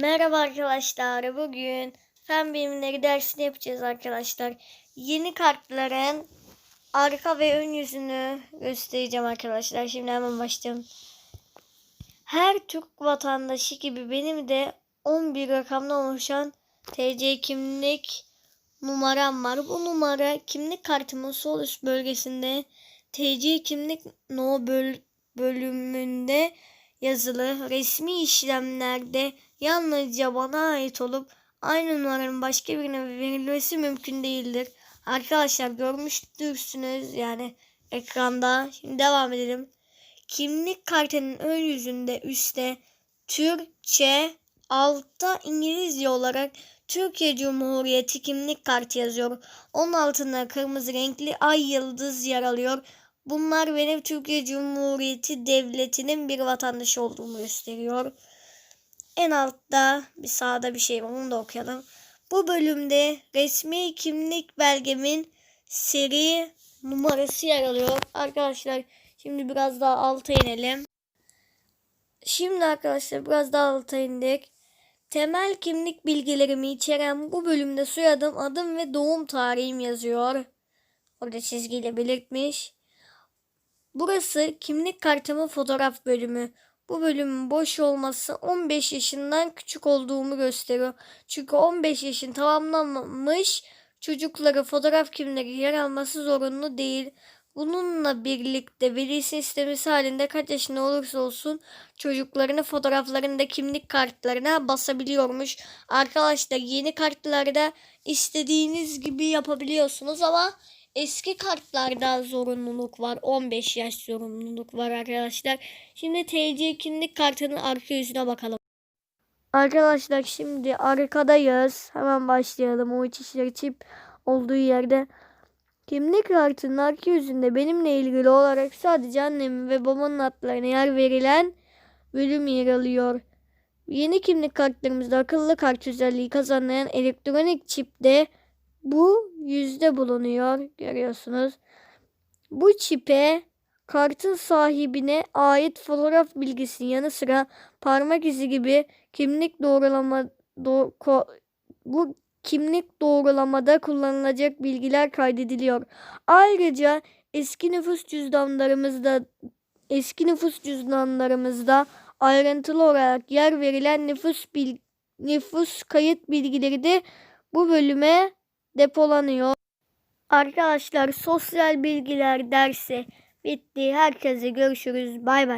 Merhaba arkadaşlar. Bugün fen bilimleri dersini yapacağız arkadaşlar. Yeni kartların arka ve ön yüzünü göstereceğim arkadaşlar. Şimdi hemen başlayalım. Her Türk vatandaşı gibi benim de 11 rakamdan oluşan TC kimlik numaram var. Bu numara kimlik kartımın sol üst bölgesinde TC kimlik no böl bölümünde yazılı resmi işlemlerde yalnızca bana ait olup aynı numaranın başka birine verilmesi mümkün değildir. Arkadaşlar görmüştürsünüz yani ekranda. Şimdi devam edelim. Kimlik kartının ön yüzünde üstte Türkçe altta İngilizce olarak Türkiye Cumhuriyeti kimlik kartı yazıyor. Onun altında kırmızı renkli ay yıldız yer alıyor. Bunlar benim Türkiye Cumhuriyeti Devleti'nin bir vatandaşı olduğumu gösteriyor. En altta bir sağda bir şey var onu da okuyalım. Bu bölümde resmi kimlik belgemin seri numarası yer alıyor. Arkadaşlar şimdi biraz daha alta inelim. Şimdi arkadaşlar biraz daha alta indik. Temel kimlik bilgilerimi içeren bu bölümde soyadım, adım ve doğum tarihim yazıyor. Orada çizgiyle belirtmiş. Burası kimlik kartımın fotoğraf bölümü. Bu bölümün boş olması 15 yaşından küçük olduğumu gösteriyor. Çünkü 15 yaşın tamamlanmamış çocukları fotoğraf kimleri yer alması zorunlu değil. Bununla birlikte veli sistemisi halinde kaç yaşında olursa olsun çocuklarını fotoğraflarında kimlik kartlarına basabiliyormuş. Arkadaşlar yeni kartlarda istediğiniz gibi yapabiliyorsunuz ama eski kartlarda zorunluluk var. 15 yaş zorunluluk var arkadaşlar. Şimdi TC kimlik kartının arka yüzüne bakalım. Arkadaşlar şimdi arkadayız. Hemen başlayalım. O iç işleri çip olduğu yerde. Kimlik kartının arka yüzünde benimle ilgili olarak sadece annemin ve babamın adlarına yer verilen bölüm yer alıyor. Yeni kimlik kartlarımızda akıllı kart özelliği kazanlayan elektronik çipte bu yüzde bulunuyor. Görüyorsunuz. Bu çipe kartın sahibine ait fotoğraf bilgisinin yanı sıra parmak izi gibi kimlik doğrulama do, ko, bu kimlik doğrulamada kullanılacak bilgiler kaydediliyor. Ayrıca eski nüfus cüzdanlarımızda eski nüfus cüzdanlarımızda ayrıntılı olarak yer verilen nüfus bil, nüfus kayıt bilgileri de bu bölüme depolanıyor. Arkadaşlar sosyal bilgiler dersi bitti. Herkese görüşürüz. Bay bay.